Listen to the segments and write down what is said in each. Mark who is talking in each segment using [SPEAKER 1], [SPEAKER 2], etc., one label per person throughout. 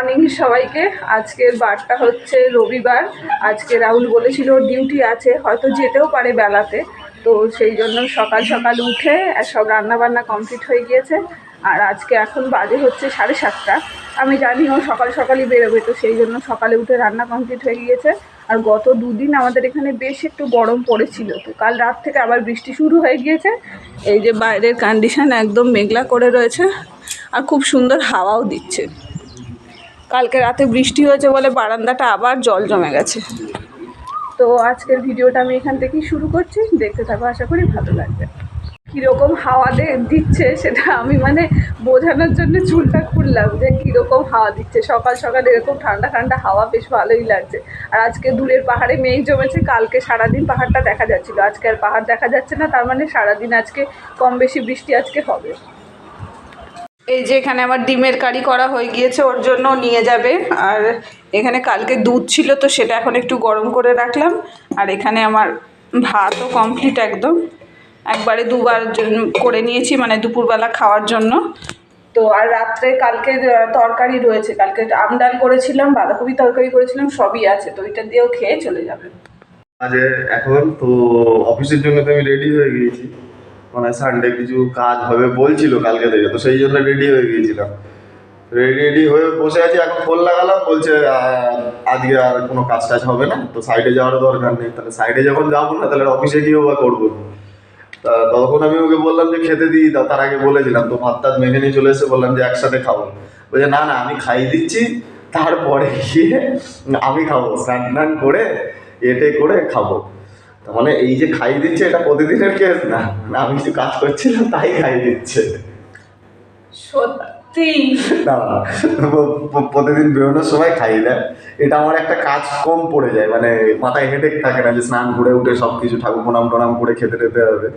[SPEAKER 1] Morning সবাইকে। আজকের বারটা হচ্ছে রবিবার। আজকে রাহুল বলেছিল ডিউটি আছে, হয়তো যেতেও পারে বেলাতে। তো সেই জন্য সকাল সকাল উঠে সব রান্না বান্না কমপ্লিট হয়ে গিয়েছে। আর আজকে এখন বাজে হচ্ছে সাড়ে সাতটা। আমি জানি ও সকাল সকালই বেরোবে, তো সেই জন্য সকালে উঠে রান্না কমপ্লিট হয়ে গিয়েছে। আর গত দুদিন আমাদের এখানে বেশ একটু গরম পড়েছিল, তো কাল রাত থেকে আবার বৃষ্টি শুরু হয়ে গিয়েছে। এই যে বাইরের কন্ডিশন একদম মেঘলা করে রয়েছে, আর খুব সুন্দর হাওয়াও দিচ্ছে। কালকে রাতে বৃষ্টি হয়েছে বলে বারান্দাটা আবার জল জমে গেছে। তো আজকের ভিডিওটা আমি এখান থেকেই শুরু করছি। দেখতে থাকো, আশা করি ভালো লাগবে। কীরকম হাওয়া দিচ্ছে সেটা আমি মানে বোঝানোর জন্য চুলটা খুললাম যে কীরকম হাওয়া দিচ্ছে। সকাল সকাল এরকম ঠান্ডা ঠান্ডা হাওয়া বেশ ভালোই লাগছে। আর আজকে দূরের পাহাড়ে মেঘ জমেছে, কালকে সারাদিন পাহাড়টা দেখা যাচ্ছিল। আজকে আর পাহাড় দেখা যাচ্ছে না, তার মানে সারাদিন আজকে কম বেশি বৃষ্টি আজকে হবে। এই যে এখানে আমার ডিমের কারি করা হয়ে গিয়েছে, ওর জন্য নিয়ে যাবে। আর এখানে কালকে দুধ ছিল, তো সেটা এখন একটু গরম করে রাখলাম। আর এখানে আমার ভাতও কমপ্লিট একদম। একবারে দুবার করে নিয়েছি মানে দুপুরবেলা খাওয়ার জন্য। তো আর রাত্রে কালকে তরকারি রয়েছে। কালকে আম ডাল করেছিলাম, বাঁধাকপি তরকারি করেছিলাম, সবই আছে। তো ওইটা দিয়েও খেয়ে চলে যাবে।
[SPEAKER 2] আজে এখন, তো অফিসের জন্য তো আমি রেডি হয়ে গিয়েছি। মানে সানডে কিছু কাজ হবে বলছিল কালকে থেকে, তো সেই জন্য রেডি হয়ে গিয়েছিলাম। রেডি রেডি হয়ে বসে আছি, এখন ফোন লাগালাম, বলছে আজকে আর কোনো কাজ টাজ হবে না, তো সাইডে যাওয়ার দরকার নেই। তাহলে সাইডে যখন যাব না, তাহলে অফিসে গিয়েও বা করব? তা তখন আমি ওকে বললাম যে, খেতে দিই দাও। তার আগে বলেছিলাম, তো ভাত টাত মেখে নিয়ে চলে এসে বললাম যে, একসাথে খাব। বলছে, না না, আমি খাই দিচ্ছি, তারপরে গিয়ে আমি খাব। স্নান টান করে, এটে করে খাব। তার মানে এই যে খাই দিচ্ছে এটা প্রতিদিনের কেস না। আমি কিছু কাজ করছিলাম তাই খাই দিচ্ছে।
[SPEAKER 1] সত্যি?
[SPEAKER 2] না প্রতিদিন বেরোনোর সময় খাই দেয়। এটা আমার একটা কাজ কম পড়ে যায় মানে মাথায় হেডেক থাকে না যে স্নান করে উঠে সব কিছু ঠাকুর প্রণাম টনাম করে খেতে টেতে হবে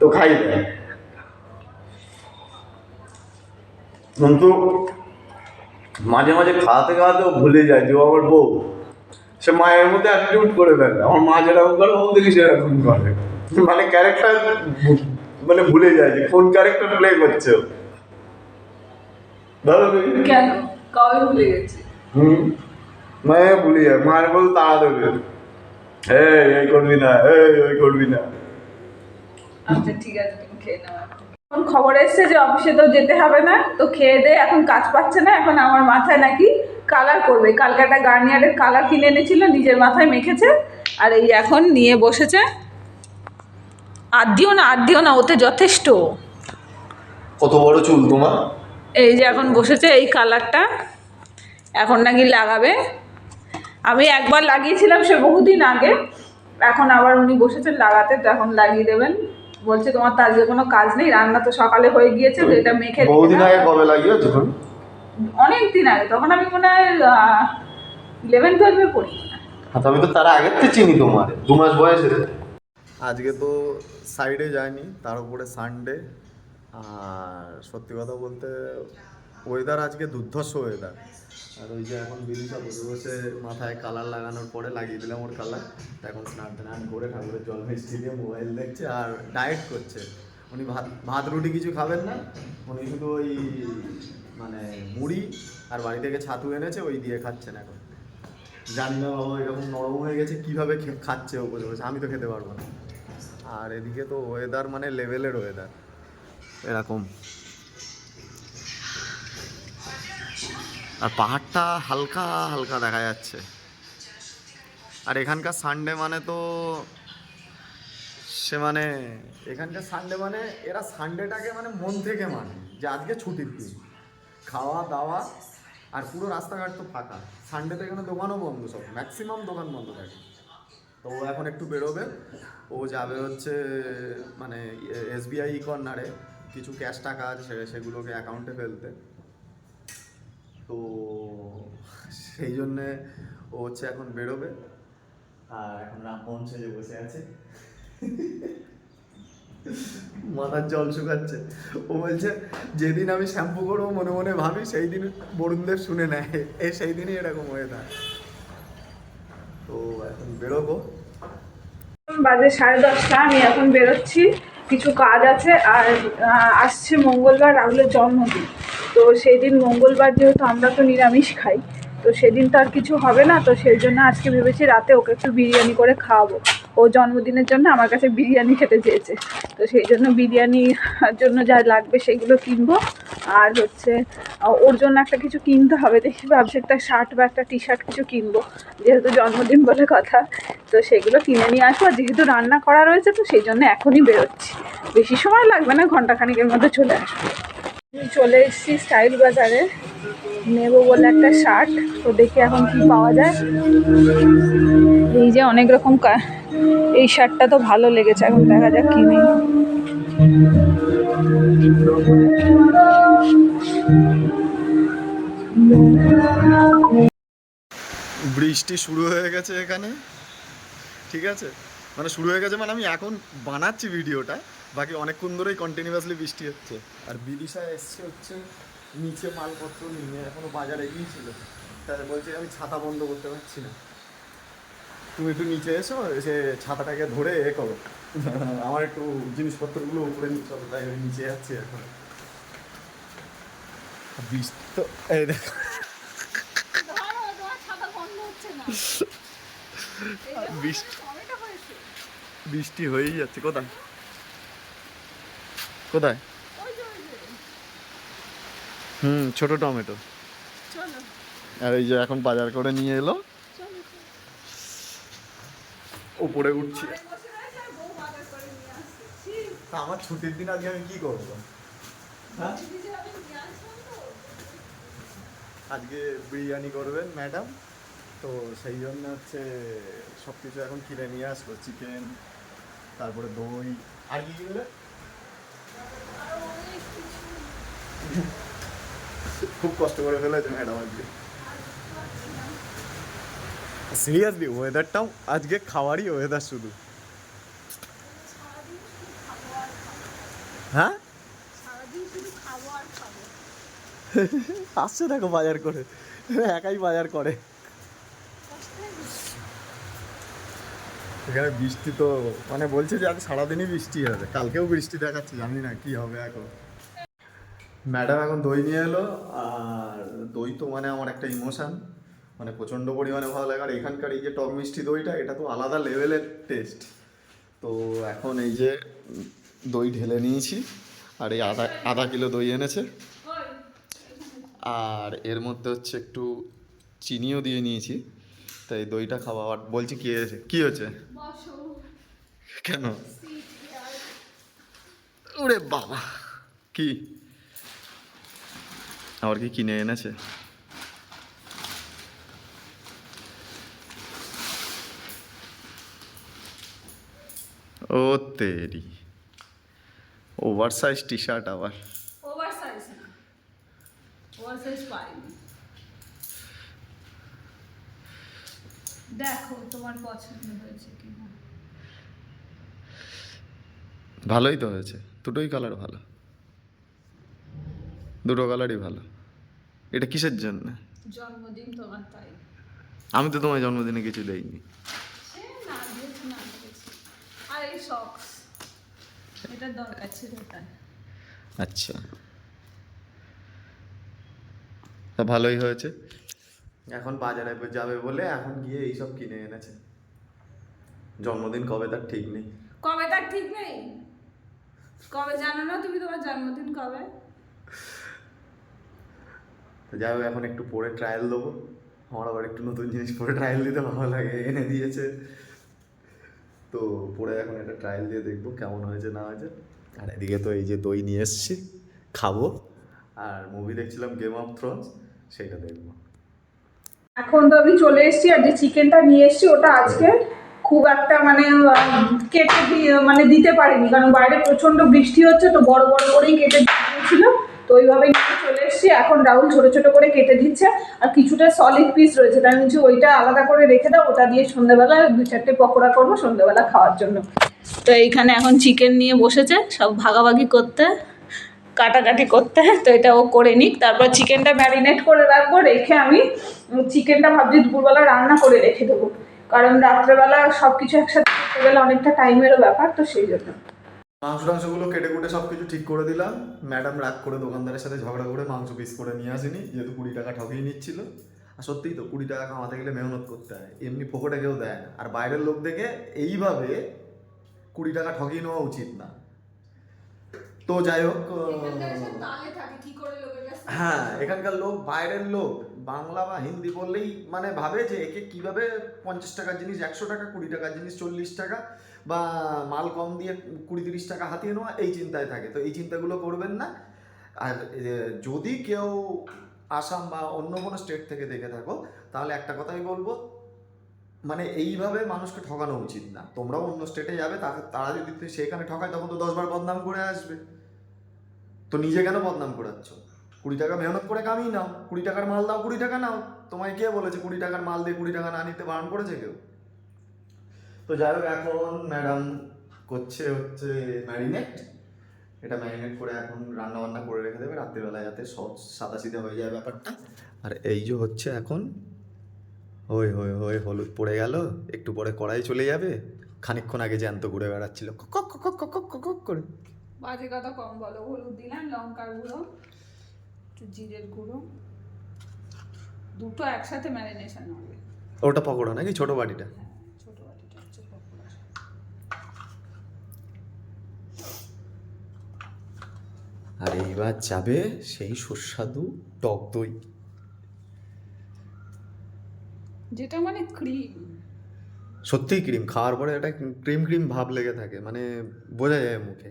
[SPEAKER 2] তো খাই দেয়। কিন্তু মাঝে মাঝে খাওয়াতে খাওয়াতেও ভুলে যায় যে আমার বউ। সে মায়ের মধ্যে অ্যাটিটিউড করে ফেলে। আমার মা যেরকম করে ও দেখি সেরকম করে। মানে ক্যারেক্টার মানে ভুলে যায় যে কোন ক্যারেক্টার প্লে করছে ধরো
[SPEAKER 1] কেন? কবে ভুলে গেছি?
[SPEAKER 2] হুম? ভুলে যায়। মায়ের বল তাড়া দেবে। এই এই করবি না এই ওই করবি না।
[SPEAKER 1] আচ্ছা ঠিক আছে তুমি খেয়ে নাও এখন খবর এসছে যে অফিসে তো যেতে হবে না। তো খেয়ে দে এখন কাজ পাচ্ছে না এখন আমার মাথায় নাকি কালার করবে। কালকে একটা গার্নিয়ারের কালার কিনে এনেছিল নিজের মাথায় মেখেছে আর এই এখন নিয়ে বসেছে। আর দিও না আর দিও না ওতে যথেষ্ট।
[SPEAKER 2] কত বড় চুল তোমার?
[SPEAKER 1] এই যে এখন বসেছে এই কালারটা এখন নাকি লাগাবে। আমি একবার লাগিয়েছিলাম সে বহুদিন আগে। এখন আবার উনি বসেছেন লাগাতে তো এখন লাগিয়ে দেবেন। বলছে তোমার তো আজকে কোনো কাজ নেই রান্না তো সকালে হয়ে গিয়েছে তো এটা মেখে
[SPEAKER 2] বহুদিন আগে কবে লাগিয়ে যখন
[SPEAKER 1] অনেক দিন আগে তখন আমি মনে হয় ইলেভেন টুয়েলভে পড়ি।
[SPEAKER 2] হ্যাঁ আমি তো তার আগের থেকে চিনি তোমার দু মাস বয়সে। আজকে তো সাইডে যায়নি তার উপরে সানডে আর সত্যি কথা বলতে ওয়েদার আজকে দুর্ধর্ষ ওয়েদার আর ওই যে এখন বিদিশা বসে বসে মাথায় কালার লাগানোর পরে লাগিয়ে দিলাম ওর কালার এখন স্নান টান করে ঠাকুরের জল মিষ্টি দিয়ে মোবাইল দেখছে আর ডায়েট করছে। উনি ভাত ভাত রুটি কিছু খাবেন না উনি শুধু ওই মানে মুড়ি আর বাড়ি থেকে ছাতু এনেছে, ওই দিয়ে খাচ্ছেন এখন। জানি না বাবা, এরকম নরম হয়ে গেছে, কীভাবে খাচ্ছে ও বসে আমি তো খেতে পারব না। আর এদিকে তো ওয়েদার মানে লেভেলের ওয়েদার এরকম। আর পাহাড়টা হালকা হালকা দেখা যাচ্ছে। আর এখানকার সানডে মানে তো সে মানে এখানকার সানডে মানে এরা সানডেটাকে মানে মন থেকে মানে যে আজকে ছুটির দিন। খাওয়া দাওয়া আর পুরো রাস্তাঘাট তো ফাঁকা। সানডেতে এখানে দোকানও বন্ধ সব ম্যাক্সিমাম দোকান বন্ধ থাকে। তো ও এখন একটু বেরোবে। ও যাবে হচ্ছে মানে এসবিআই কর্নারে। কিছু ক্যাশ টাকা আছে সেগুলোকে অ্যাকাউন্টে ফেলতে। তো সেই জন্যে ও হচ্ছে এখন বেরোবে। আর এখন রামমোহন সেজে বসে আছে। মাথার জল শুকাচ্ছে। ও বলছে, যেদিন আমি শ্যাম্পু করব মনে মনে ভাবি সেই দিন বরুণদেব শুনে নেয়। এ সেই দিনই এরকম হয়ে থাকে। তো এখন বেরোবো।
[SPEAKER 1] বাজে সাড়ে দশটা, আমি এখন বেরোচ্ছি। কিছু কাজ আছে, আর আসছে মঙ্গলবার রাহুলের জন্মদিন। তো সেই দিন মঙ্গলবার যেহেতু আমরা তো নিরামিষ খাই, তো সেদিন তো আর কিছু হবে না, তো সেই জন্য আজকে ভেবেছি রাতে ওকে একটু বিরিয়ানি করে খাওয়াবো। ও জন্মদিনের জন্য আমার কাছে বিরিয়ানি খেতে চেয়েছে। তো সেই জন্য বিরিয়ানির জন্য যা লাগবে সেগুলো কিনবো। আর হচ্ছে ওর জন্য একটা কিছু কিনতে হবে। দেখি, ভাবছি একটা শার্ট বা একটা টি শার্ট কিছু কিনবো। যেহেতু জন্মদিন বলে কথা, তো সেগুলো কিনে নিয়ে আসব। আর যেহেতু রান্না করা রয়েছে, তো সেই জন্য এখনই বেরোচ্ছি। বেশি সময় লাগবে না, ঘন্টাখানিকের মধ্যে চলে আসব। চলে এসেছি স্টাইল বাজারে। নেব বলে একটা শার্ট, তো দেখি এখন কি পাওয়া যায়। এই যে অনেক রকম এই শার্টটা তো ভালো লেগেছে, এখন দেখা যাক কি নেই
[SPEAKER 2] বৃষ্টি শুরু হয়ে গেছে এখানে। ঠিক আছে? মানে শুরু হয়ে গেছে মানে আমি এখন বানাচ্ছি ভিডিওটা, বাকি অনেকক্ষণ ধরেই কন্টিনিউয়াসলি বৃষ্টি হচ্ছে। আর বিদিশা এসছে হচ্ছে নিচে মালপত্র নিয়ে এখনও বাজারে গিয়েছিল। তাই বলছে আমি ছাতা বন্ধ করতে পারছি না। তুমি একটু নিচে এসো এসে ছাতাটাকে ধরে এ করো। আমার একটু জিনিসপত্রগুলো উপরে নিতে হবে তাই আমি নিচে যাচ্ছি এখন। বৃষ্টি তো এই দেখো বৃষ্টি বৃষ্টি হয়েই যাচ্ছে। কোথায়? কোথায়? হুম ছোট টমেটো। আর এই যে এখন বাজার করে নিয়ে এলো। উপরে উঠছি। তা আমার ছুটির দিন আজকে আমি কি করব? হ্যাঁ? আজকে বিরিয়ানি করবেন ম্যাডাম। তো সেই জন্য হচ্ছে সব কিছু এখন কিনে নিয়ে আসব। চিকেন তারপরে দই আর কি কিনলে? খুব কষ্ট করে ফেলেছে ম্যাডাম আজকে। সিরিয়াসলি ওয়েদারটাও আজকে খাওয়ারই ওয়েদার শুধু। হ্যাঁ? আসছে দেখো বাজার করে। একাই বাজার করে। এখানে বৃষ্টি তো মানে বলছে যে আজ সারাদিনই বৃষ্টি হবে। কালকেও বৃষ্টি দেখাচ্ছে জানি না কি হবে এখন। ম্যাডাম এখন দই নিয়ে এলো আর দই তো মানে আমার একটা ইমোশান মানে প্রচণ্ড পরিমাণে ভালো লাগে। আর এখানকার এই যে টক মিষ্টি দইটা এটা তো আলাদা লেভেলের টেস্ট তো এখন এই যে দই ঢেলে নিয়েছি আর এই আধা আধা কিলো দই এনেছে। আর এর মধ্যে হচ্ছে একটু চিনিও দিয়ে নিয়েছি। তাই দইটা খাওয়া আর বলছি কি হয়েছে? কি হয়েছে? কেন? ওরে বাবা! কি? আবার কি কিনে এনেছে? ও তেরি। ওভার সাইজ টি শার্ট আবার।
[SPEAKER 1] ওভার সাইজ না। ওভার সাইজ পাইনি। দেখো তোমার পছন্দ হয়েছে কিনা।
[SPEAKER 2] ভালোই তো হয়েছে। দুটোই কালার ভালো। দুটো কালারই ভালো। এটা কিসের জন্য?
[SPEAKER 1] জন্মদিন তোমার তাই।
[SPEAKER 2] আমি তো তোমার জন্মদিনে কিছু দেইনি।
[SPEAKER 1] আর এই সক্স এটা দরকার ছিল তাই।
[SPEAKER 2] আচ্ছা। তা ভালোই হয়েছে। এখন বাজারে যাবে বলে এখন গিয়ে এইসব কিনে এনেছে। জন্মদিন কবে তার ঠিক নেই।
[SPEAKER 1] কবে তার ঠিক নেই? কবে জানো না তুমি তোমার জন্মদিন কবে?
[SPEAKER 2] যাই হোক, এখন একটু পরে ট্রায়াল দেবো। আমার আবার একটু নতুন জিনিস পরে ট্রায়াল দিতে ভালো লাগে, এনে দিয়েছে। তো পরে এখন একটা ট্রায়াল দিয়ে দেখব কেমন হয়েছে, না হয়েছে। আর এদিকে তো এই যে দই নিয়ে এসছি, খাব। আর মুভি দেখছিলাম গেম অফ থ্রোনস সেইটা দেখব।
[SPEAKER 1] এখন তো আমি চলে এসেছি, আর যে চিকেনটা নিয়ে এসেছি, ওটা আজকে খুব একটা মানে কেটে মানে দিতে পারিনি। কারণ বাইরে প্রচণ্ড বৃষ্টি হচ্ছে, তো বড় বড় করেই কেটে দিয়েছিল। তো ওইভাবে এসেছি এখন রাহুল ছোট ছোট করে কেটে দিচ্ছে, আর কিছুটা সলিড পিস রয়েছে। তাই বলছি ওইটা আলাদা করে রেখে দাও, ওটা দিয়ে সন্ধ্যেবেলা দু চারটে পকোড়া করব সন্ধ্যেবেলা খাওয়ার জন্য। তো এইখানে এখন চিকেন নিয়ে বসেছে, সব ভাগাভাগি করতে, কাটাকাটি করতে, তো এটা ও করে নিক। তারপর চিকেনটা ম্যারিনেট করে রাখব, রেখে আমি চিকেনটা ভাবছি দুপুরবেলা রান্না করে রেখে দেবো। কারণ রাত্রেবেলা সব কিছু একসাথে করতে গেলে অনেকটা টাইমেরও ব্যাপার, তো সেই জন্য।
[SPEAKER 2] মাংস টাংসগুলো কেটে কুটে সব কিছু ঠিক করে দিলাম। ম্যাডাম রাগ করে দোকানদারের সাথে ঝগড়া করে মাংস পিস করে নিয়ে আসেনি যেহেতু কুড়ি টাকা ঠকিয়ে নিচ্ছিল। আর সত্যিই তো কুড়ি টাকা কামাতে গেলে মেহনত করতে হয় এমনি পকেটে কেউ দেয় না। আর বাইরের লোক দেখে এইভাবে কুড়ি টাকা ঠকিয়ে নেওয়া উচিত না। তো যাই হোক হ্যাঁ এখানকার লোক বাইরের লোক বাংলা বা হিন্দি বললেই মানে ভাবে যে একে কীভাবে পঞ্চাশ টাকার জিনিস একশো টাকা কুড়ি টাকার জিনিস চল্লিশ টাকা। বা মাল কম দিয়ে কুড়ি তিরিশ টাকা হাতিয়ে নেওয়া, এই চিন্তায় থাকে। তো এই চিন্তাগুলো করবেন না। আর যদি কেউ আসাম বা অন্য কোনো স্টেট থেকে দেখে থাকো, তাহলে একটা কথাই বলব মানে এইভাবে মানুষকে ঠকানো উচিত না। তোমরাও অন্য স্টেটে যাবে তারা যদি সেখানে ঠকায়, তখন তো দশবার বদনাম করে আসবে। তো নিজে কেন বদনাম করাচ্ছ? কুড়ি টাকা মেহনত করে কামিয়ে নাও। কুড়ি টাকার মাল দাও, কুড়ি টাকা নাও। তোমায় কে বলেছে কুড়ি টাকার মাল দিয়ে কুড়ি টাকা না নিতে বারণ করেছে কেউ? তো যাই হোক এখন ম্যাডাম করছে হচ্ছে ম্যারিনেট এটা ম্যারিনেট করে এখন রান্না বান্না করে রেখে দেবে। রাত্রিবেলা যাতে সব সাদা সিধা হয়ে যায় ব্যাপারটা। আর এই যে হচ্ছে এখন ওই হই হই হলুদ পড়ে গেল। একটু পরে কড়াই চলে যাবে। খানিকক্ষণ আগে জ্যান্ত ঘুরে বেড়াচ্ছিল। কক কক কক কক কক কক করে।
[SPEAKER 1] বাজে কথা কম বলো। হলুদ দিলাম লঙ্কার গুঁড়ো একটু জিরের গুঁড়ো। দুটো একসাথে ম্যারিনেশন হবে।
[SPEAKER 2] ওটা পকোড়া নাকি? ছোট বাটিটা
[SPEAKER 1] হ্যাঁ ছোটো বাটিটা হচ্ছে পকোড়া
[SPEAKER 2] আর এইবার যাবে সেই সুস্বাদু টক দই।
[SPEAKER 1] যেটা মানে ক্রিম
[SPEAKER 2] সত্যিই ক্রিম খাওয়ার পরে একটা ক্রিম ক্রিম ভাব লেগে থাকে মানে বোঝা যায় মুখে।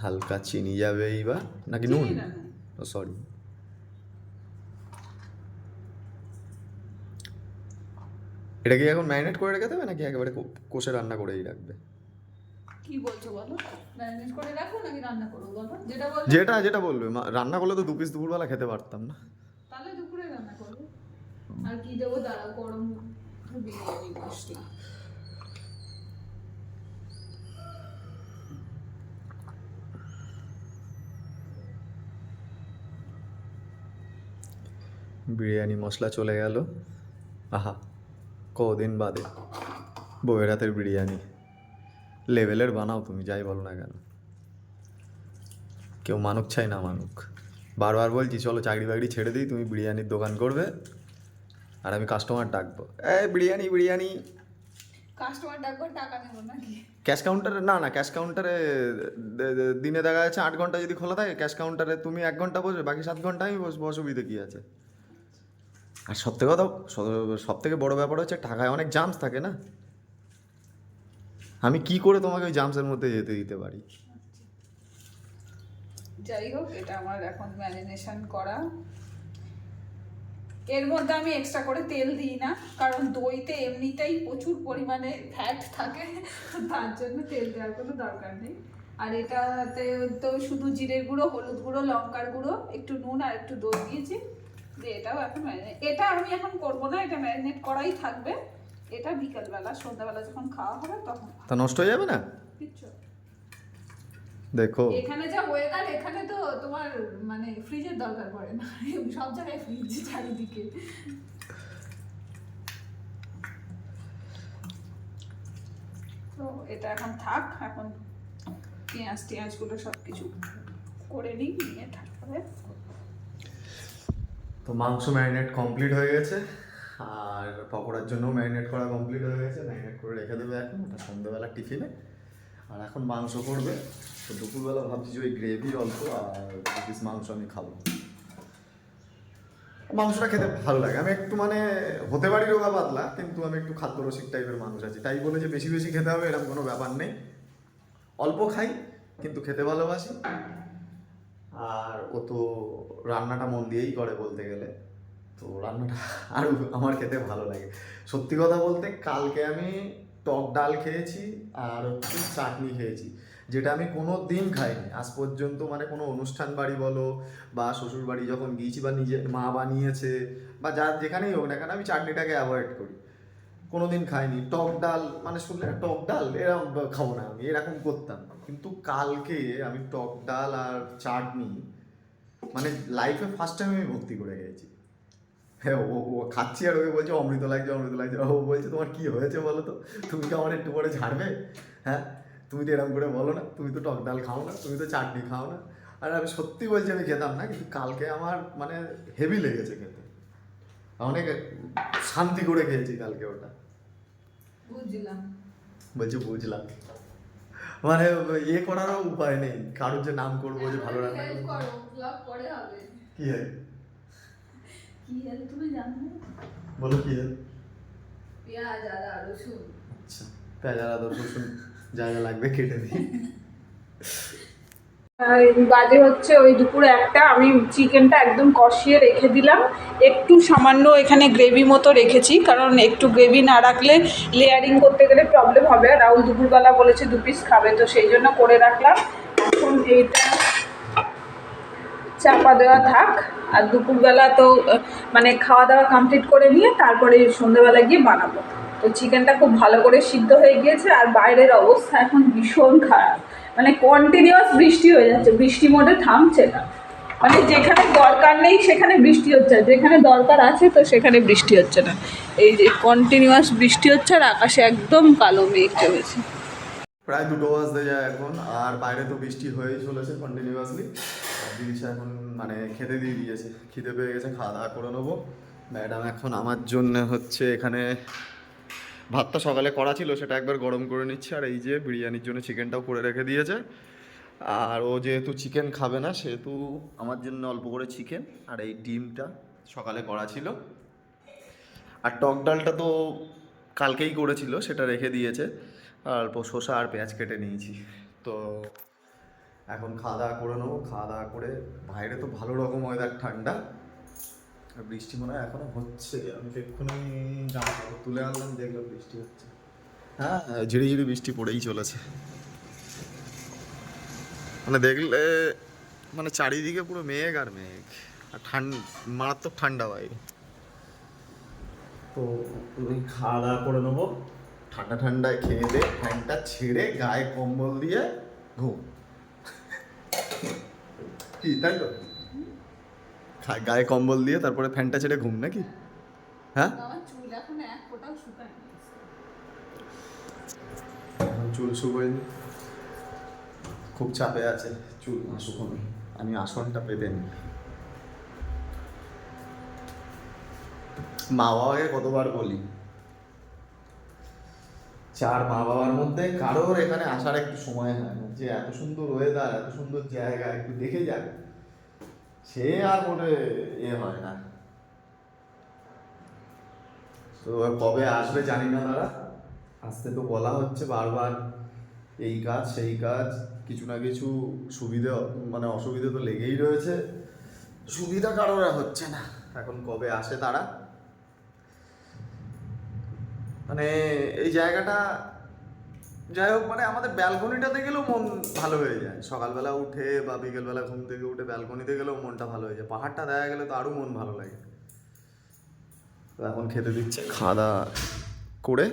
[SPEAKER 2] হালকা চিনি যাবে এইবার নাকি নুন? সরি এটা কি এখন ম্যারিনেট করে রেখে দেবে নাকি একেবারে কষে রান্না করেই রাখবে?
[SPEAKER 1] কি বলছো বলো? ম্যারিনেট করে রাখো নাকি রান্না করব বলো? যেটা বলো
[SPEAKER 2] যেটা যেটা বলবে। রান্না করলে তো দু পিস দুপুরবেলা খেতে পারতাম না।
[SPEAKER 1] তাহলে দুপুরে রান্না করব আর কি দেবো? দাঁড়াও গরম বিরিয়ানি মশলা
[SPEAKER 2] বিরিয়ানি মশলা চলে গেল। আহা। কদিন বাদে বউয়ের হাতের বিরিয়ানি। লেভেলের বানাও তুমি যাই বলো না কেন। কেউ মানুক চাই না মানুক। বারবার বলছি চলো চাকরি বাকরি ছেড়ে দিই তুমি বিরিয়ানির দোকান করবে আর আমি কাস্টমার ডাকবো। এ বিরিয়ানি বিরিয়ানি।
[SPEAKER 1] কাস্টমার ডাকবো টাকা নেব নাকি?
[SPEAKER 2] ক্যাশ কাউন্টারে না না ক্যাশ কাউন্টারে দিনে দেখা যাচ্ছে আট ঘণ্টা যদি খোলা থাকে ক্যাশ কাউন্টারে তুমি এক ঘণ্টা বসবে বাকি সাত ঘণ্টা আমি বসবো অসুবিধে কী আছে? আর সব থেকে কথা, সব থেকে বড় ব্যাপার হচ্ছে টাকায় অনেক জামস থাকে না? আমি কি করে তোমাকে ওই জামসের মধ্যে যেতে দিতে পারি?
[SPEAKER 1] যাই হোক, এটা আমার এখন ম্যারিনেশন করা। এর মধ্যে আমি এক্সট্রা করে তেল দিই না, কারণ দইতে এমনিতেই প্রচুর পরিমাণে ফ্যাট থাকে, তার জন্য তেল দেওয়ার কোনো দরকার নেই। আর এটাতে তো শুধু জিরের গুঁড়ো, হলুদ গুঁড়ো, লঙ্কার গুঁড়ো, একটু নুন আর একটু দই দিয়েছি। এটাও এখন ম্যারিনেট এটা আমি এখন করব না এটা ম্যারিনেট করাই থাকবে। এটা বিকালবেলা সন্ধ্যাবেলা যখন খাওয়া হবে তখন
[SPEAKER 2] তা নষ্ট হয়ে যাবে না?
[SPEAKER 1] কিচ্ছু।
[SPEAKER 2] দেখো।
[SPEAKER 1] এখানে যা ওয়েদার এখানে তো তোমার মানে ফ্রিজের দরকার পড়ে না। সব জায়গায় ফ্রিজ চারিদিকে। তো এটা এখন থাক এখন পেঁয়াজ টেঁয়াজগুলো সব কিছু করে নিই নিয়ে তারপরে
[SPEAKER 2] তো মাংস ম্যারিনেট কমপ্লিট হয়ে গেছে। আর পকোড়ার জন্য ম্যারিনেট করা কমপ্লিট হয়ে গেছে। ম্যারিনেট করে রেখে দেবে এখন ওটা সন্ধ্যেবেলা টিফিনে। আর এখন মাংস করবে। তো দুপুরবেলা ভাবছি যে ওই গ্রেভি অল্প আর পিস মাংস আমি খাব। মাংসটা খেতে ভালো লাগে। আমি একটু মানে হতে পারি রোগা পাতলা, কিন্তু আমি একটু খাদ্য রসিক টাইপের মানুষ আছি। তাই বলে যে বেশি বেশি খেতে হবে, এরকম কোনো ব্যাপার নেই। অল্প খাই, কিন্তু খেতে ভালোবাসি। আর ও তো রান্নাটা মন দিয়েই করে বলতে গেলে। তো রান্নাটা আরও আমার খেতে ভালো লাগে। সত্যি কথা বলতে কালকে আমি টক ডাল খেয়েছি আর হচ্ছে চাটনি খেয়েছি, যেটা আমি কোনো দিন খাইনি। আজ পর্যন্ত মানে কোনো অনুষ্ঠান বাড়ি বলো বা শ্বশুর বাড়ি যখন গিয়েছি বা নিজে, মা বানিয়েছে বা যার যেখানেই হোক না কেন আমি চাটনিটাকে অ্যাভয়েড করি। কোনো দিন খাইনি। টক ডাল মানে শুনলে টক ডাল এরকম খাব না আমি, এরকম করতাম। কিন্তু কালকে আমি টক ডাল আর চাটনি মানে লাইফে ফার্স্ট টাইম আমি ভক্তি করে গেছি হ্যাঁ ও ও খাচ্ছি আর ওকে বলছে অমৃত লাগছে অমৃত লাগছে। ও বলছে তোমার কি হয়েছে বলো তো? তুমি কি আমার একটু পরে ঝাড়বে হ্যাঁ তুমি তো এরকম করে বলো না তুমি তো টক ডাল খাও না তুমি তো চাটনি খাও না। আর আমি সত্যি বলছি আমি খেতাম না কিন্তু কালকে আমার মানে হেভি লেগেছে খেতে। অনেক শান্তি করে খেয়েছি কালকে ওটা।
[SPEAKER 1] বুঝলাম।
[SPEAKER 2] বলছি বুঝলাম। মানে ইয়ে করারও উপায় নেই। কারোর যে নাম করব যে ভালো রান্না করব। কি হয়?
[SPEAKER 1] কি হেল্প তুমি জানো?
[SPEAKER 2] বলো কি হয়?
[SPEAKER 1] পেঁয়াজ আদা রসুন।
[SPEAKER 2] আচ্ছা পেঁয়াজ আদা রসুন যা যা লাগবে কেটে দিই।
[SPEAKER 1] বাজে হচ্ছে ওই দুপুরে একটা, আমি চিকেনটা একদম কষিয়ে রেখে দিলাম। একটু সামান্য এখানে গ্রেভি মতো রেখেছি, কারণ একটু গ্রেভি না রাখলে লেয়ারিং করতে গেলে প্রবলেম হবে। রাহুল দুপুরবেলা বলেছে দু পিস খাবে, তো সেই জন্য করে রাখলাম। এখন এইটা চাপা দেওয়া থাক। আর দুপুরবেলা তো মানে খাওয়া দাওয়া কমপ্লিট করে নিয়ে তারপরে সন্ধ্যেবেলা গিয়ে বানাবো। তো চিকেনটা খুব ভালো করে সিদ্ধ হয়ে গিয়েছে, আর বাইরের অবস্থা এখন ভীষণ খারাপ। মানে কন্টিনিউয়াস বৃষ্টি হয়ে যাচ্ছে, বৃষ্টি মোডে থামছে না। মানে যেখানে দরকার নেই সেখানে বৃষ্টি হচ্ছে যেখানে দরকার আছে তো সেখানে বৃষ্টি হচ্ছে না। এই যে কন্টিনিউয়াস বৃষ্টি হচ্ছে আর আকাশে একদম কালো মেঘ জমেছে।
[SPEAKER 2] প্রায় দুটো বাজতে যায় এখন, আর বাইরে তো বৃষ্টি হয়েই চলেছে কন্টিনিউয়াসলি দিদিশা এখন মানে খেতে দিয়ে দিয়েছে, খিদে পেয়ে গেছে, খাওয়া দাওয়া করে নেব। ম্যাডাম এখন আমার জন্য হচ্ছে এখানে ভাতটা সকালে করা ছিল, সেটা একবার গরম করে নিচ্ছে, আর এই যে বিরিয়ানির জন্য চিকেনটাও করে রেখে দিয়েছে। আর ও যেহেতু চিকেন খাবে না, সেহেতু আমার জন্য অল্প করে চিকেন আর এই ডিমটা সকালে করা ছিল। আর টক ডালটা তো কালকেই করেছিল, সেটা রেখে দিয়েছে। আর অল্প শসা আর পেঁয়াজ কেটে নিয়েছি। তো এখন খাওয়া দাওয়া করে নেব। খাওয়া দাওয়া করে, বাইরে তো ভালো রকম ওয়েদার ঠান্ডা। বৃষ্টি মনে হয় এখনও হচ্ছে। আমি তো এক্ষুনি জামা কাপড় তুলে আনলাম দেখলাম বৃষ্টি হচ্ছে। হ্যাঁ ঝিরি ঝিরি বৃষ্টি পড়েই চলেছে। মানে দেখলে মানে চারিদিকে পুরো মেঘ আর মেঘ। আর ঠান্ডা মারাত্মক ঠান্ডা বাইরে তো খাওয়া দাওয়া করে নেব। ঠান্ডা ঠান্ডায় খেয়ে দে ফ্যানটা ছেড়ে গায়ে কম্বল দিয়ে ঘুম। কি তাই তো? গায়ে কম্বল দিয়ে তারপরে ফ্যানটা ছেড়ে ঘুম নাকি? হ্যাঁ?
[SPEAKER 1] চুল এখন এক ফোটাও শুকায়নি।
[SPEAKER 2] খুব চাপে আছে চুল না শুকোনো। আমি আসনটা পেতে মা বাবাকে কতবার বলি চার মা বাবার মধ্যে কারোর এখানে আসার একটু সময় হয় না। যে এত সুন্দর ওয়েদার এত সুন্দর জায়গা একটু দেখে যাক। সে আর মনে এ হয় না। তো কবে আসবে জানি না তারা আসতে তো বলা হচ্ছে বারবার। এই কাজ, সেই কাজ, কিছু না কিছু সুবিধে মানে অসুবিধে তো লেগেই রয়েছে। সুবিধা কারোর হচ্ছে না। এখন কবে আসে তারা? মানে এই জায়গাটা যাই হোক মানে আমাদের ব্যালকনিটাতে গেলেও মন ভালো হয়ে যায়। সকালবেলা উঠে বা বিকেলবেলা ঘুম থেকে উঠে ব্যালকনিতে গেলেও মনটা ভালো হয়ে যায়। পাহাড়টা দেখা গেলে তো আরও মন ভালো লাগে। তো এখন খেতে দিচ্ছে। খাওয়া করে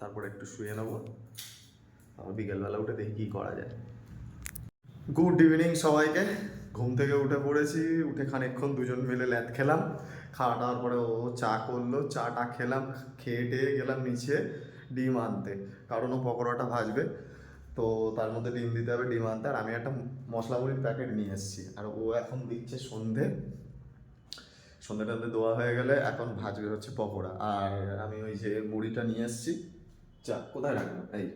[SPEAKER 2] তারপরে একটু শুয়ে নেব। আবার বিকেলবেলা উঠে দেখি কী করা যায়। গুড ইভিনিং সবাইকে। ঘুম থেকে উঠে পড়েছি, উঠে খানিকক্ষণ দুজন মিলে ল্যাদ খেলাম। খাওয়া দাওয়ার পরে ও চা করল, চাটা খেলাম, খেয়ে টেয়ে গেলাম নিচে। ডিম আনতে। কারণ ও পকোড়াটা ভাজবে, তো তার মধ্যে ডিম দিতে হবে, ডিম আনতে। আর আমি একটা মশলা মুড়ির প্যাকেট নিয়ে এসেছি। আর ও এখন দিচ্ছে সন্ধে। সন্ধে টন্ধে দেওয়া হয়ে গেলে এখন ভাজবে হচ্ছে পকোড়া। আর আমি ওই যে মুড়িটা নিয়ে এসেছি। চা কোথায় রাখলাম এই।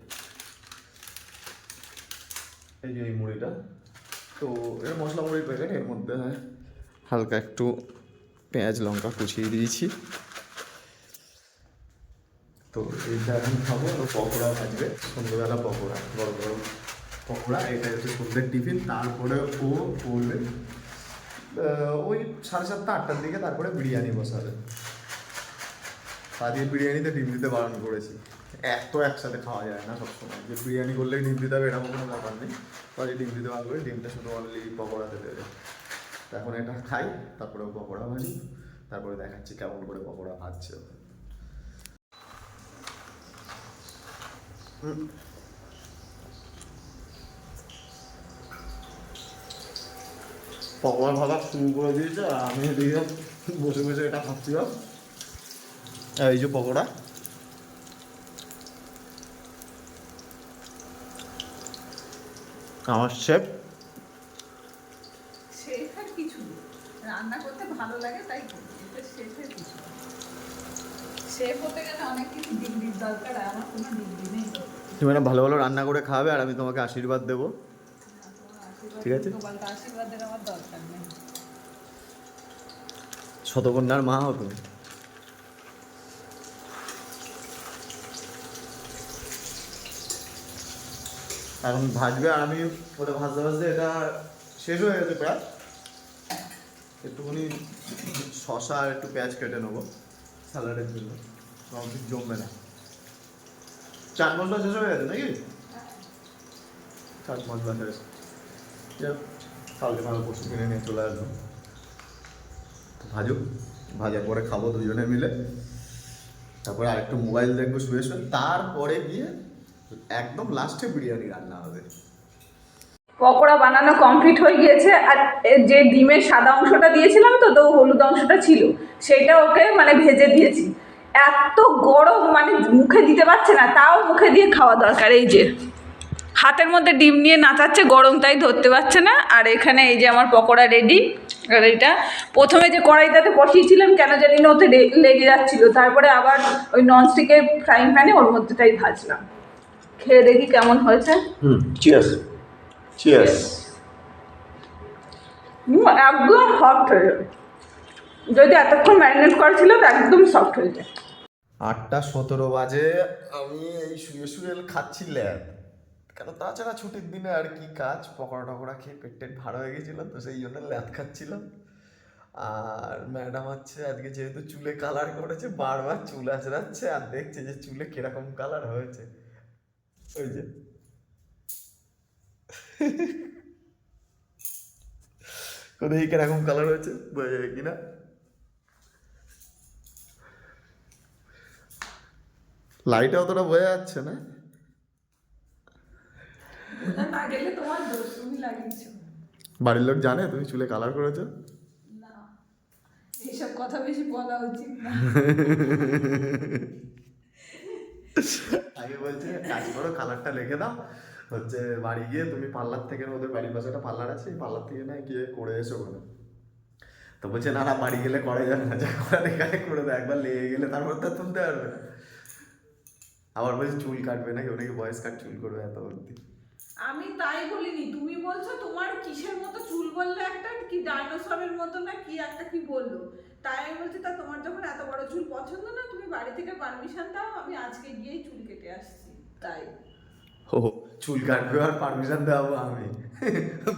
[SPEAKER 2] এই যে এই মুড়িটা। তো এর মশলা মুড়ির প্যাকেট, এর মধ্যে হালকা একটু পেঁয়াজ, লঙ্কা কুচিয়ে দিয়েছি। তো এইটা এখন খাব আর পকোড়া ভাজবে, সন্ধ্যেবেলা পকোড়া বড় বড় পকোড়া, এটা হচ্ছে সন্ধ্যের টিফিন, তারপরে ও করবে ওই সাড়ে সাতটা, আটটার দিকে তারপরে বিরিয়ানি বসাবে। আজকে বিরিয়ানিতে ডিম দিতে বারণ করেছি। এত একসাথে খাওয়া যায় না সবসময়। যে বিরিয়ানি করলেই ডিম দিতে হবে, এরকম কোনো ব্যাপার নেই। আজকে ডিম দিতে বারণ করে, ডিমটা শুধু অনলি পকোড়াতে দেবে এখন এটা খাই, তারপরে পকোড়া ভাজি, তারপরে দেখাচ্ছি কেমন করে পকোড়া ভাজছে ও। হুম। পকোড়া ভাবা শুরু করে দিয়েছে, আর আমি এদিকে বসে বসে এটা খাচ্ছিলাম এই যে পকোড়া। আমার শেফ।
[SPEAKER 1] কিছু রান্না করতে শেফ হতে গেলে অনেক কিছু দরকার আমার কোনো নেই।
[SPEAKER 2] তুমি একটা ভালো ভালো রান্না করে খাওয়াবে আর আমি তোমাকে আশীর্বাদ দেবো। ঠিক আছে। শতকন্যার মা হতো এখন ভাজবে আর আমি ওটা ভাজতে ভাজতে এটা শেষ হয়ে গেছে প্রায়। একটুখানি শশা আর একটু পেঁয়াজ কেটে নেব। স্যালাডের জন্য। জমবে না? চাট মশলা শেষ হয়ে গেছে নাকি? চাট মশলা শেষ। কালকে তাহলে পরশু কিনে নিয়ে চলে আসব। ভাজুক, ভাজার পরে খাব দুজনে মিলে। তারপরে আরেকটু মোবাইল দেখব শুয়ে শুয়ে। তারপরে গিয়ে একদম লাস্টে বিরিয়ানি রান্না হবে।
[SPEAKER 1] পকোড়া বানানো কমপ্লিট হয়ে গিয়েছে। আর যে ডিমের সাদা অংশটা দিয়েছিলাম তো তো হলুদ অংশটা ছিল, সেটা ওকে মানে ভেজে দিয়েছি। এত গরম মানে মুখে দিতে পারছে না তাও মুখে দিয়ে খাওয়া দরকার এই যে। হাতের মধ্যে ডিম নিয়ে নাচাচ্ছে গরম তাই ধরতে পারছে না। আর এখানে এই যে আমার পকোড়া রেডি আর এটা প্রথমে যে কড়াইটাতে বসিয়েছিলাম কেন জানি না ওতে লেগে যাচ্ছিল। তারপরে আবার ওই ননস্টিকের ফ্রাইং প্যানে ওর মধ্যেটাই ভাজলাম। খেয়ে দেখি কেমন হয়েছে।
[SPEAKER 2] চিয়ার্স চিয়ার্স
[SPEAKER 1] একদম সফট হয়ে যাবে। যদি এতক্ষণ ম্যারিনেট করা ছিল তো একদম সফট হয়ে যায়।
[SPEAKER 2] আটটা সতেরো বাজে, আমি এই শুয়ে শুয়ে খাচ্ছি ল্যাব। কেন তাছাড়া ছুটির দিনে আর কি কাজ? পকোড়া টকোড়া খেয়ে পেট টেট ভালো হয়ে গেছিল, তো সেই জন্য ল্যাদ খাচ্ছিলাম। আর ম্যাডাম হচ্ছে আজকে যেহেতু চুলে কালার করেছে, বারবার চুল আঁচড়াচ্ছে আর দেখছে যে চুলে কীরকম কালার হয়েছে। ওই যে। কোথায় কীরকম কালার হয়েছে, বোঝা যাবে কিনা? লাইটে অতটা বোঝা যাচ্ছে না। বাড়ির লোক জানে তুমি চুলে কালার করেছ?
[SPEAKER 1] এইসব কথা বেশি বলা উচিত না।
[SPEAKER 2] আগে বলছে কাজ করো কালারটা রেখে দাও। হচ্ছে বাড়ি গিয়ে তুমি পার্লার থেকে ওদের বাড়ির পাশে একটা পার্লার আছে পার্লার থেকে না গিয়ে করে এসো বলে তো বলছে না না বাড়ি গেলে করা যাবে না। যা করার এখানে করে দাও একবার লেগে গেলে তারপর তো তুলতে পারবে না। আবার বলছে চুল কাটবে নাকি? ওনাকে বয়স কাট চুল করবে এত অবধি?
[SPEAKER 1] আমি তাই বলিনি। তুমি বলছো তোমার কিসের মতো চুল বললে একটা? কি ডাইনোসরের মতো না কি একটা? কি বলল? তাই আমি বলছি তা তোমার যখন এত বড় চুল পছন্দ না তুমি বাড়ি থেকে পারমিশন দাও আমি আজকে গিয়েই চুল কেটে আসছি। তাই।
[SPEAKER 2] ও চুল কাটবে আর পারমিশন দেওয়াবো আমি?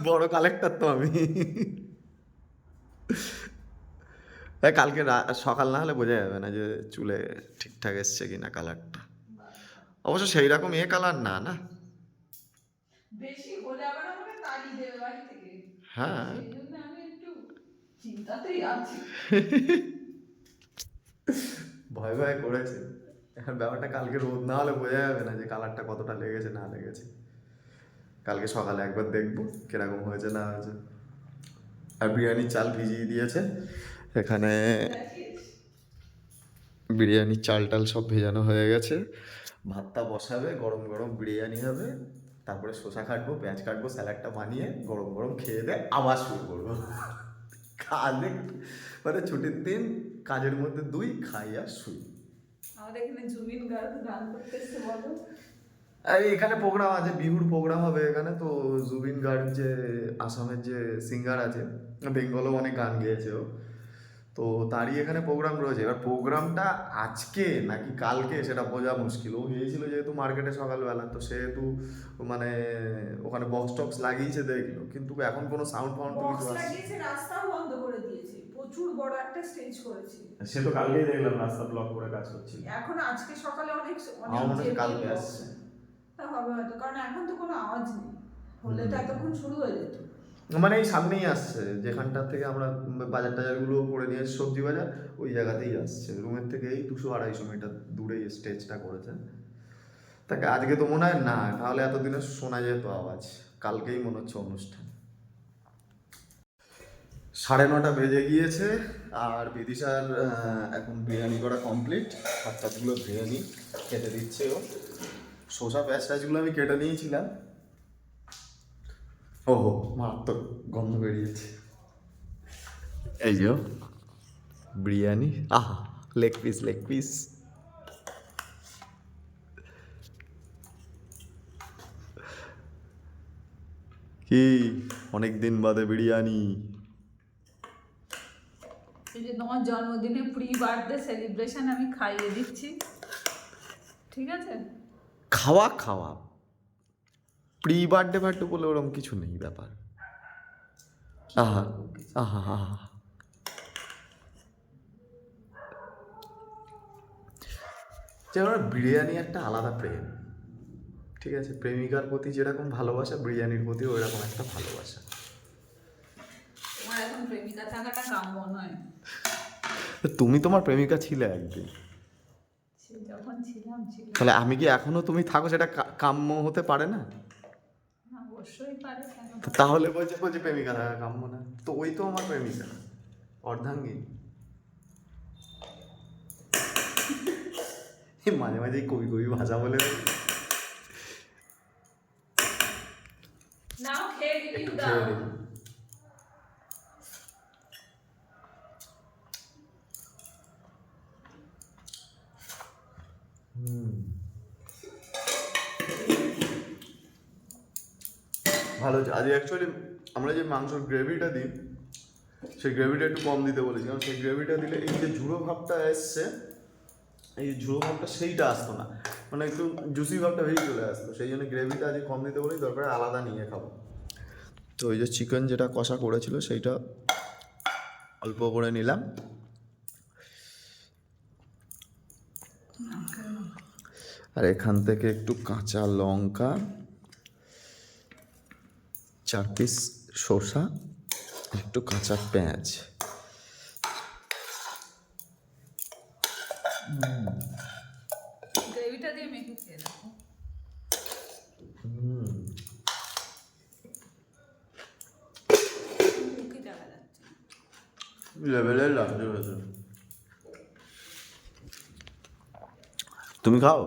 [SPEAKER 2] বড় কালেক্টর তো আমি। কালকে সকাল না হলে বোঝা যাবে না যে চুলে ঠিকঠাক এসছে কিনা কালারটা অবশ্য সেই রকম এ কালার না না?
[SPEAKER 1] বেশি হলে আবার আমাকে তাড়িয়ে দেবে বাড়ি থেকে।
[SPEAKER 2] হ্যাঁ।
[SPEAKER 1] আমি একটু চিন্তাতেই আছি।
[SPEAKER 2] ভয় ভয় করেছে। ব্যাপারটা কালকে রোদ না হলে বোঝা যাবে না যে কালারটা কতটা লেগেছে না লেগেছে। কালকে সকালে একবার দেখব কীরকম হয়েছে না হয়েছে। আর বিরিয়ানির চাল ভিজিয়ে দিয়েছে। এখানে বিরিয়ানির চাল টাল সব ভেজানো হয়ে গেছে। ভাতটা বসাবে গরম গরম বিরিয়ানি হবে তারপরে শসা কাটবো পেঁয়াজ কাটবো স্যালাডটা বানিয়ে গরম গরম খেয়ে দিয়ে আবার শুরু করব কাজে মানে ছুটির দিন কাজের মধ্যে দুই খাই আর শুই।
[SPEAKER 1] আমাদের এখানে জুবিন গার্গ গান বলো।
[SPEAKER 2] এখানে প্রোগ্রাম আছে বিহুর প্রোগ্রাম হবে এখানে তো জুবিন গার্গ যে আসামের যে সিঙ্গার আছে বেঙ্গলও অনেক গান গেয়েছে ও। তো তারই এখানে প্রোগ্রাম রয়েছে। এবার প্রোগ্রামটা আজকে নাকি কালকে সেটা বোঝা মুশকিল। ও গিয়েছিল যেহেতু মার্কেটে সকালবেলা তো সেহেতু মানে ওখানে বক্স টক্স লাগিয়েছে দেখল। কিন্তু এখন কোনো সাউন্ড ফাউন্ড
[SPEAKER 1] বক্স
[SPEAKER 2] কিছু আসছে
[SPEAKER 1] লাগিয়েছে রাস্তাও বন্ধ করে দিয়েছে। প্রচুর বড় একটা স্টেজ করেছে।
[SPEAKER 2] সে তো কালকেই দেখলাম রাস্তা ব্লক করে কাজ করছিল
[SPEAKER 1] এখন আজকে সকালে অনেক
[SPEAKER 2] আমার মনে হচ্ছে
[SPEAKER 1] অনেক
[SPEAKER 2] কালকে আসছে।
[SPEAKER 1] তা হবে হয়তো কারণ এখন তো কোনো আওয়াজ নেই। হলে তো এতক্ষণ শুরু হয়ে যেত।
[SPEAKER 2] মানে এই সামনেই আসছে যেখানটা থেকে আমরা বাজার টাজারগুলো করে নিয়ে সবজি বাজার, ওই জায়গাতেই আসছে। রুমের থেকে এই দুশো আড়াইশো মিটার দূরেই স্টেজটা করেছে। তাকে আজকে তো মনে হয় না, তাহলে এতদিনে শোনা যেত আওয়াজ, কালকেই মনে হচ্ছে অনুষ্ঠান। সাড়ে নটা বেজে গিয়েছে, আর বিদিশার এখন বিরিয়ানি করা কমপ্লিট হাত টাতগুলো নিই কেটে দিচ্ছে ও। শসা প্যাঁচ টাচগুলো আমি কেটে নিয়েছিলাম। ওহো মারাত্মক গন্ধ বেরিয়েছে। এই যে। বিরিয়ানি? আহা লেগ পিস লেগ পিস কি? অনেক দিন বাদে বিরিয়ানি।
[SPEAKER 3] এই যে তোমার জন্মদিনে প্রি বার্থডে সেলিব্রেশন আমি খাইয়ে দিচ্ছি। ঠিক আছে?
[SPEAKER 2] খাওয়া খাওয়া। প্রি বার্থডে বার্থডে বলে ওরকম কিছু নেই ব্যাপার। আহা আহা আহা যেমন বিরিয়ানি একটা আলাদা প্রেম ঠিক আছে? প্রেমিকার প্রতি যেরকম ভালোবাসা বিরিয়ানির প্রতি ওই রকম একটা ভালোবাসা। তুমি তোমার প্রেমিকা ছিলে একদিন। তাহলে আমি কি এখনও তুমি থাকো সেটা কাম্য হতে পারে না,
[SPEAKER 3] অবশ্যই পারে
[SPEAKER 2] তাহলে বলছে বলছে প্রেমিকা থাকা কাম্য না। তো ওই তো আমার প্রেমিকা অর্ধাঙ্গী মাঝে মাঝে কবি কবি ভাষা বলে
[SPEAKER 3] খেয়ে রিভিউ দাও।
[SPEAKER 2] আজ অ্যাকচুয়ালি আমরা যে মাংসর গ্রেভিটা দিই, সেই গ্রেভিটা একটু কম দিতে বলেছি। কারণ সেই গ্রেভিটা দিলে এই যে ঝুড়ো ভাবটা এসছে, এই ঝুড়ো ভাবটা সেইটা আসতো না। মানে একটু জুসি ভাবটা বেরিয়ে চলে আসতো। সেই জন্য গ্রেভিটা আজ কম দিতে বলি দরকার আলাদা নিয়ে খাব। তো ওই যে চিকেন যেটা কষা করেছিল, সেইটা অল্প করে নিলাম। আর এখান থেকে একটু কাঁচা লঙ্কা। চার পিস শসা একটু কাঁচা পেঁয়াজ।
[SPEAKER 3] গ্রেভিটা দিয়ে মেখে খেয়ে দেখো। মুখে দেখা যাচ্ছে।
[SPEAKER 2] লেভেলের লাগছে তুমি খাও?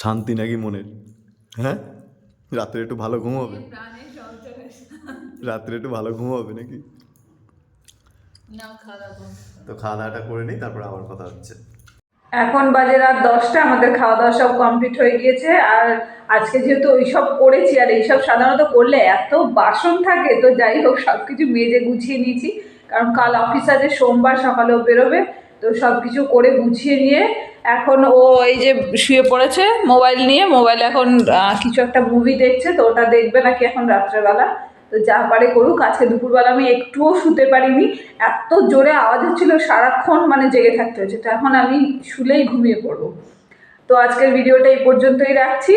[SPEAKER 2] শান্তি নাকি মনের? হ্যাঁ? রাত্রে একটু ভালো ঘুম হবে? রাত্রে একটু ভালো ঘুম হবে নাকি? তো খাওয়া দাওয়াটা করে নিই, তারপর আবার কথা হচ্ছে।
[SPEAKER 1] এখন বাজে রাত দশটা, আমাদের খাওয়া দাওয়া সব কমপ্লিট হয়ে গিয়েছে। আর আজকে যেহেতু ওইসব করেছি, আর এইসব সাধারণত করলে এত বাসন থাকে, তো যাই হোক সব কিছু মেজে গুছিয়ে নিয়েছি। কারণ কাল অফিস আছে, সোমবার সকালেও বেরোবে। তো সব কিছু করে গুছিয়ে নিয়ে এখন ও এই যে শুয়ে পড়েছে মোবাইল নিয়ে, মোবাইল এখন কিছু একটা মুভি দেখছে, তো ওটা দেখবে নাকি এখন রাত্রেবেলা। তো যা পারে করুক, আজকে দুপুরবেলা আমি একটুও শুতে পারিনি। এত জোরে আওয়াজ হচ্ছিল, সারাক্ষণ মানে জেগে থাকতে হয়েছে। তো এখন আমি শুলেই ঘুমিয়ে পড়ব। তো আজকের ভিডিওটা এই পর্যন্তই রাখছি।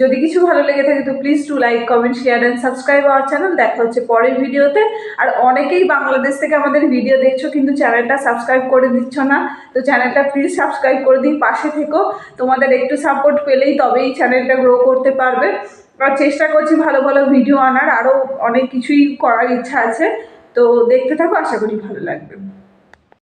[SPEAKER 1] যদি কিছু ভালো লেগে থাকে, তো please to like comment share and subscribe our channel দেখা হচ্ছে পরের ভিডিওতে আর অনেকেই বাংলাদেশ থেকে আমাদের ভিডিও দেখছ, কিন্তু চ্যানেলটা সাবস্ক্রাইব করে দিচ্ছ না। তো চ্যানেলটা প্লিজ সাবস্ক্রাইব করে দিই, পাশে থেকো। তোমাদের একটু সাপোর্ট পেলেই তবেই চ্যানেলটা গ্রো করতে পারবে। আর চেষ্টা করছি ভালো ভালো ভিডিও আনার। আরও অনেক কিছুই করার ইচ্ছা আছে। তো দেখতে থাকো, আশা করি ভালো লাগবে।